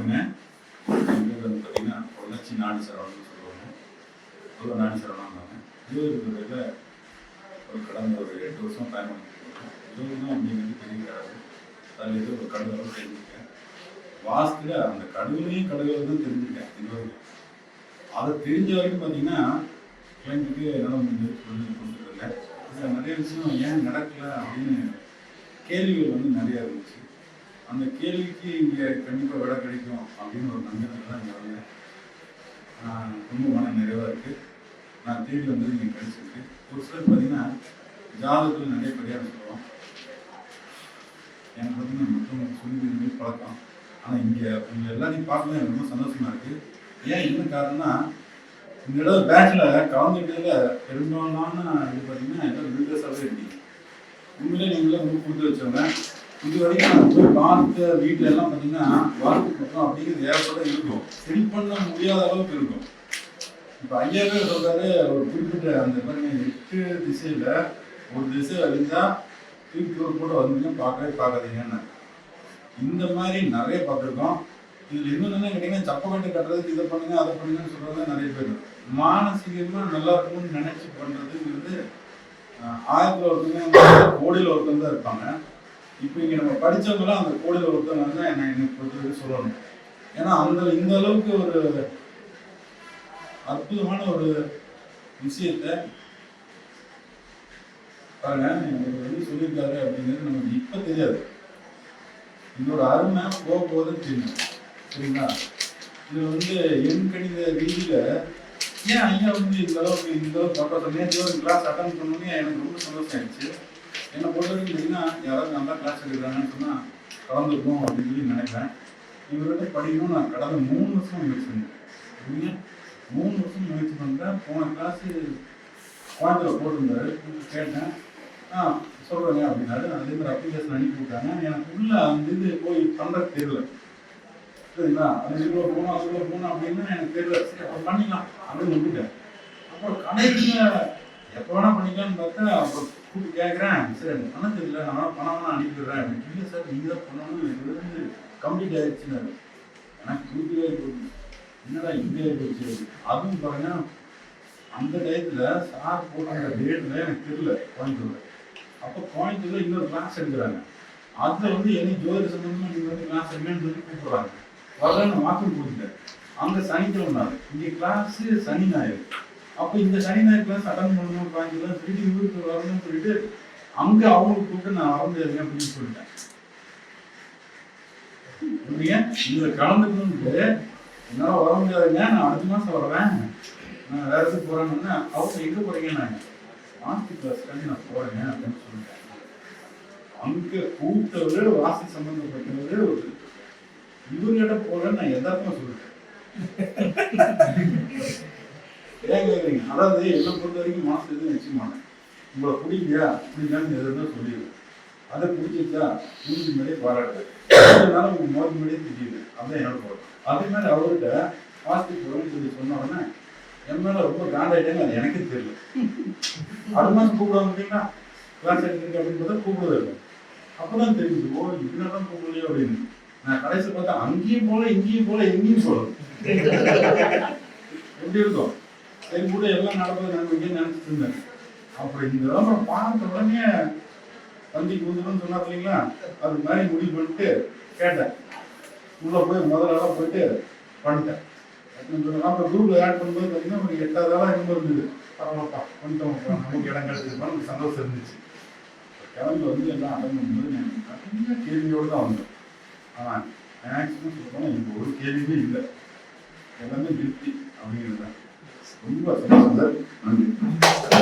வணக்கங்க பார்த்தீங்கன்னா பொள்ளாச்சி நாடு சரவணம்னு சொல்லுவாங்க. அவ்வளோ நாடு சரவணாங்க ஜோதிடத்துறையில் ஒரு கடந்த ஒரு எட்டு வருஷம் பயணம் பண்ணிருக்கேன் ஜோதிடம் அப்படிங்கிறது பெரிய கடவுள். அதில் ஏதோ ஒரு கடவுளை தெரிஞ்சுக்கேன் வாஸ்துல அந்த கடவுளையும் கடவுளை தான் தெரிஞ்சுக்கேன் இன்னொரு அதை தெரிஞ்ச வரைக்கும் பார்த்தீங்கன்னா கிளைண்ட்டுக்கு என்னால் முடிஞ்சது. சொல்லி இதில் நிறைய விஷயம் ஏன் நடக்கல அப்படின்னு கேள்விகள் வந்து நிறையா இருந்துச்சு. அந்த கேள்விக்கு இங்கே கண்டிப்பாக விட கிடைக்கும் அப்படின்னு ஒரு நம்பிக்கை தான் இங்கே வந்தேன் ரொம்ப மன நிறைவாக இருக்குது நான் தேடி வந்தது இங்கே கிடைச்சிருக்கு. ஒரு சிலர் பார்த்தீங்கன்னா ஜாதகத்தில் நிறைய பரிகாரம் சொல்லுவோம் எனக்கு பார்த்தீங்கன்னா மொத்தம் சொல்லி பழக்கம். ஆனால் இங்கே உங்க எல்லாரையும் பார்க்கணும் எனக்கு ரொம்ப சந்தோஷமாக இருக்குது ஏன் என்ன காரணம்னா இந்த இடம் பேட்ச்ல கலந்துக்கிட்டதில் பெரும்பாலான இது பார்த்தீங்கன்னா எல்லாம் பில்டர்ஸாகவே இருக்கீங்க உண்மையிலே நீங்களே ரொம்ப கொடுத்து வச்சவங்க. இது வரைக்கும் நான் போய் பார்த்த வீட்டில எல்லாம் பார்த்தீங்கன்னா வாஸ்து பக்கம் அப்படிங்கிறது ஏற்பட இருக்கும். சரி பண்ண முடியாத அளவுக்கு இருக்கும். இப்போ ஐயாவே சொல்றாரு ஒரு குறிப்பிட்ட அந்த பாருங்க எட்டு திசையில ஒரு திசை இருந்தா திருப்பி ஒரு கூட வந்தீங்கன்னா பார்க்கவே பார்க்காதீங்கன்னு. இந்த மாதிரி நிறைய பார்த்துருக்கோம். இதுல இன்னும் கேட்டிங்கன்னா சப்பக்கட்டு கட்டுறதுக்கு இதை பண்ணுங்க அதை பண்ணுங்கன்னு சொல்றது நிறைய பேர் மானசீகமா நல்லா இருக்கும்னு நினைச்சு பண்றதுங்கிறது ஆஹ், ஆயிரத்துல ஒருத்தங்க கோடியில் ஒருத்தங்க தான் இருப்பாங்க. இப்போ இங்கே நம்ம படித்தவங்களாம் அந்த கோடியில் ஒருத்தவங்க தான் என்ன என்னை பொறுத்தவரைக்கும் சொல்லணும். ஏன்னா அந்த இந்த அளவுக்கு ஒரு அற்புதமான ஒரு விஷயத்த பாருங்க இவர் வந்து சொல்லியிருக்காரு அப்படிங்கிறது நமக்கு இப்போ தெரியாது. இதோட அருமை போக போகுதுன்னு தெரியும் சரிங்களா? இது வந்து எண் கணித ரீதியில் ஏன் ஐயா வந்து இந்த அளவுக்கு இந்த அளவுக்கு பக்கம் நேற்று ஒரு கிளாஸ் அட்டன் பண்ணோன்னே எனக்கு ரொம்ப சந்தோஷம் ஆயிடுச்சு. என்னை பொறுத்த வரைக்கும் பார்த்தீங்கன்னா யாராவது நல்லா கிளாஸ் எடுக்கிறாங்கன்னு சொன்னால் கலந்துருக்கோம் அப்படின்னு சொல்லி நினைக்கிறேன். இவர்கிட்ட படிக்கணும் நான் கடந்த மூணு வருஷம் முயற்சி பண்ணேன் சரிங்க? மூணு வருஷம் முயற்சி பண்ணுறேன் போன கிளாஸு கோயம்புத்தூர் போட்டிருந்தாரு. கேட்டேன். ஆ சொல்கிறேங்க அப்படின்னாரு. அதே மாதிரி அப்ளிகேஷன் அனுப்பி விட்டாங்க. எனக்கு உள்ள அந்த இது போய் பண்ணுற தெரியல. சரிங்களா? அது இதுக்குள்ள போகணும் அதுக்குள்ள போகணும் அப்படின்னு எனக்கு தெரியல. சரி அப்போ பண்ணிக்கலாம் அப்படின்னு விட்டுட்டேன். அப்புறம் கடைசியில் எப்போ வேணால் பண்ணிக்கலாம்னு பார்த்தா அப்புறம் கூப்பிட்டு கேட்குறேன் சரி எனக்கு பணம் தெரியல நான் பணம்லாம் அனுப்பிடுறேன் இல்லை சார் நீங்கள் தான் பண்ணணும் எனக்கு வந்து கம்ப்ளீட் ஆயிடுச்சுன்னாரு எனக்கு கூப்பிட்டு போகுது என்னடா இப்படி ஆகிடுச்சு அதுவும் பாருங்க அந்த டயத்தில் சார் போட்ட டேட்டில் எனக்கு தெரியல. கோயம்புத்தூரில் அப்போ கோயம்புத்தூரில் இன்னொரு கிளாஸ் எடுக்கிறாங்க அதில் வந்து என்னை ஜோதிட சம்பந்தமா நீங்கள் வந்து கிளாஸ் எடுங்கன்னு சொல்லி கூப்பிட்றாங்க வரலன்னு வாக்கு கொடுத்துட்டேன் அங்கே சனிக்கிழமை நாள் இங்க கிளாஸ் சனி ஞாயிறு. அப்போ இந்த சனி ஞாயிறு கிளாஸ் அட்டன் பண்ணணும் கோயம்புத்தூர்ல சொல்லிட்டு இவருக்கு வரணும்னு சொல்லிட்டு அங்க அவங்களுக்கு கூப்பிட்டு நான் வர முடியாதுங்க அப்படின்னு சொல்லிட்டேன். இதில் கலந்துக்கணும்னு கலந்துக்கணும்ட்டு என்னால் வர முடியாதுங்க. நான் அடுத்த மாசம் வர்றேன் நான் வேற எதுக்கு போறேன்னு அவங்க எங்க போகிறீங்க நான் வாசி கிளாஸ்க்காண்டி நான் போறேங்க அப்படின்னு சொல்லிட்டேன். அங்க கூப்பிட்டவரு வாசி சம்பந்தப்பட்டவரு இவங்கிட்ட போகிறேன்னு நான் எதார்த்தமாக சொல்லிட்டேன். ஏன் அதாவது என்னை பொறுத்த வரைக்கும் மனசு எதுவும் வச்சுக்க மாட்டேன். உங்களை பிடிக்கலையா? பிடிக்கான்னு எதுவும் சொல்லிடுவேன் அதை பிடிச்சிச்சா முடிஞ்ச மேலே பாராட்டு. அதனால உங்க மோதி மாதிரியே திட்டிடுவேன் அதான் என்னோட போகிறோம் அதே மாதிரி அவர்கிட்ட பாசிட்டிவ் போகணும்னு சொல்லி சொன்ன உடனே என் மேலே ரொம்ப காண்டாயிட்டேன்னு அது எனக்கே தெரியல. அது மாதிரி கூப்பிட முடியுங்களா கிளாஸ் எடுத்துருக்கு அப்படின்னு பார்த்தா கூப்பிடுவா இருக்கும் அப்போ தான் தெரியுது ஓ இதனால கூப்பிடலையோ? அப்படின்னு. நான் கடைசி பார்த்தா அங்கேயும் போல இங்கேயும் போல எங்கேயும் போல எப்படி இருக்கும்? என் கூட எல்லாம் நடப்பது நான் நினைச்சிட்டு இருந்தேன். அப்புறம் இந்த விளம்பரம் பார்த்த உடனே தந்தி வந்துடும் சொன்னார் இல்லைங்களா? அது மாதிரி முடிவு பண்ணிட்டு கேட்டேன். உள்ள போய் முதல் ஆளாக போயிட்டு பண்ணிட்டேன். அப்படின்னு அப்புறம் குரூப்ல ஆட் பண்ணும்போது பார்த்தீங்கன்னா ஒரு எட்டாவது ஆளாக இன்னும் இருந்தது. பரவாயில்லப்பா பண்ணிட்டோம் நமக்கு இடம் கிடைச்சது நமக்கு சந்தோஷம் இருந்துச்சு. கிளம்பி வந்து எல்லாம் அட்டன் பண்ணும்போது நிறைய கேள்வியோடு தான் வந்தேன். ஆனால் மேக்ஸிமம் சொல்லப்போனால் எனக்கு ஒரு கேள்வியுமே இல்லை. எல்லாமே திருப்தி அப்படிங்கிறது தான். ரொம்ப சந்தோஷம் சார் நன்றி